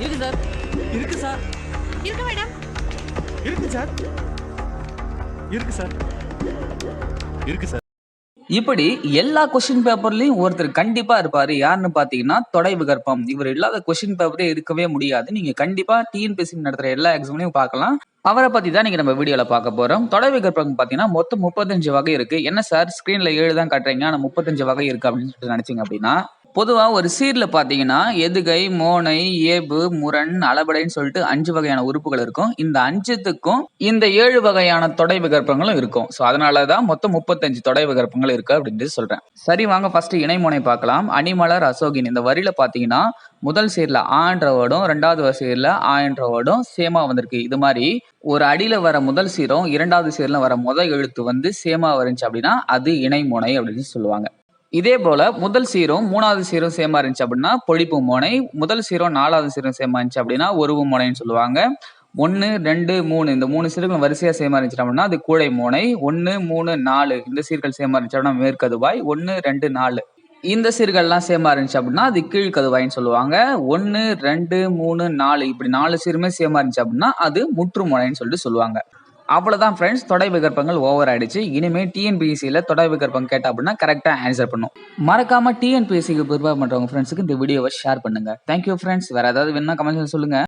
இருக்கு சார். இருக்கு சார். இருக்கு மேடம். இருக்கு சார். இருக்கு சார். இருக்கு சார். இப்படி எல்லா கொஸ்டின் பேப்பர்லயும் ஒருத்தர் கண்டிப்பா இருப்பாரு. யாருன்னு பாத்தீங்கன்னா தொடை விகற்பம். இவர் இல்லாத கொஸ்டின் பேப்பரே இருக்கவே முடியாது. நீங்க கண்டிப்பா டிஎன்பிஎஸ்சி நடத்துற எல்லா எக்ஸாம்லயும் பார்க்கலாம். அவரை பத்தி தான் நீங்க நம்ம வீடியோல பார்க்க போறோம். தொடை விகற்பம் பாத்தீங்கன்னா மொத்தம் முப்பத்தஞ்சு வகை இருக்கு. என்ன சார்? ஸ்கிரீன்ல ஏழு தான் காட்டுறீங்க. ஆனா முப்பத்தஞ்சு வகை இருக்கு அப்படின்னு சொல்லிட்டு நினைச்சீங்க அப்படின்னா பொதுவாக ஒரு சீரில் பார்த்தீங்கன்னா எதுகை மோனை ஏபு முரண் அளபடைன்னு சொல்லிட்டு அஞ்சு வகையான உறுப்புகள் இருக்கும். இந்த அஞ்சுத்துக்கும் இந்த ஏழு வகையான தொடை விகற்பங்களும் இருக்கும். ஸோ அதனால தான் மொத்தம் முப்பத்தஞ்சு தொடை விகற்பங்கள் இருக்கு அப்படின்ட்டு சொல்கிறேன் சரி வாங்க ஃபர்ஸ்ட் இணைமுனை பார்க்கலாம். அனிமலர் அசோகின். இந்த வரியில் பார்த்தீங்கன்னா முதல் சீரில் ஆன்ற வேர்டும் ரெண்டாவது சீரில் ஆ என்ற வேர்டும் சேமா வந்திருக்கு. இது மாதிரி ஒரு அடியில் வர முதல் சீரும் இரண்டாவது சீரில் வர முதல் எழுத்து வந்து சேமா வந்துச்சு அப்படின்னா அது இணைமுனை அப்படின்னு சொல்லுவாங்க. இதே போல முதல் சீரும் மூணாவது சீரும் சேமா இருந்துச்சு அப்படின்னா பொழிப்பு மோனை முதல் சீரும் நாலாவது சீரும் சேமா இருந்துச்சு அப்படின்னா உருவு மோனைன்னு சொல்லுவாங்க. ஒன்று ரெண்டு மூணு இந்த மூணு சீர்கள் வரிசையா சேமா இருந்துச்சு அப்படின்னா அது கூடை மோனை. ஒன்று மூணு நாலு இந்த சீர்கள் சேமா இருந்துச்சு அப்படின்னா மேற்கதுவாய் ஒன்று ரெண்டு நாலு. இந்த சீர்கள்லாம் சேமா இருந்துச்சு அப்படின்னா அது கீழ்கதுவாய்ன்னு சொல்லுவாங்க. ஒன்று ரெண்டு மூணு நாலு இப்படி நாலு சீருமே சேமா இருந்துச்சு அப்படின்னா அது முற்றுமுனைன்னு சொல்லிட்டு சொல்லுவாங்க. அவ்வளோதான் ஃப்ரெண்ட்ஸ் தொடை விகற்பங்கள் ஓவர் ஆயிடுச்சு. இனிமே டிஎன்பிஎஸ்சியில் தொடை விகற்பம் கேட்டா அப்படின்னா கரெக்டாக ஆன்சர் பண்ணும். மறக்காம டிஎன்பிஎஸ்சிக்கு ப்ரிப்பேர் பண்ணுறவங்க ஃப்ரெண்ட்ஸுக்கு இந்த வீடியோவை ஷேர் பண்ணுங்க. தேங்க்யூ ஃப்ரெண்ட்ஸ் வேறு ஏதாவது வேணா கமெண்ட்ஸ் சொல்லுங்க.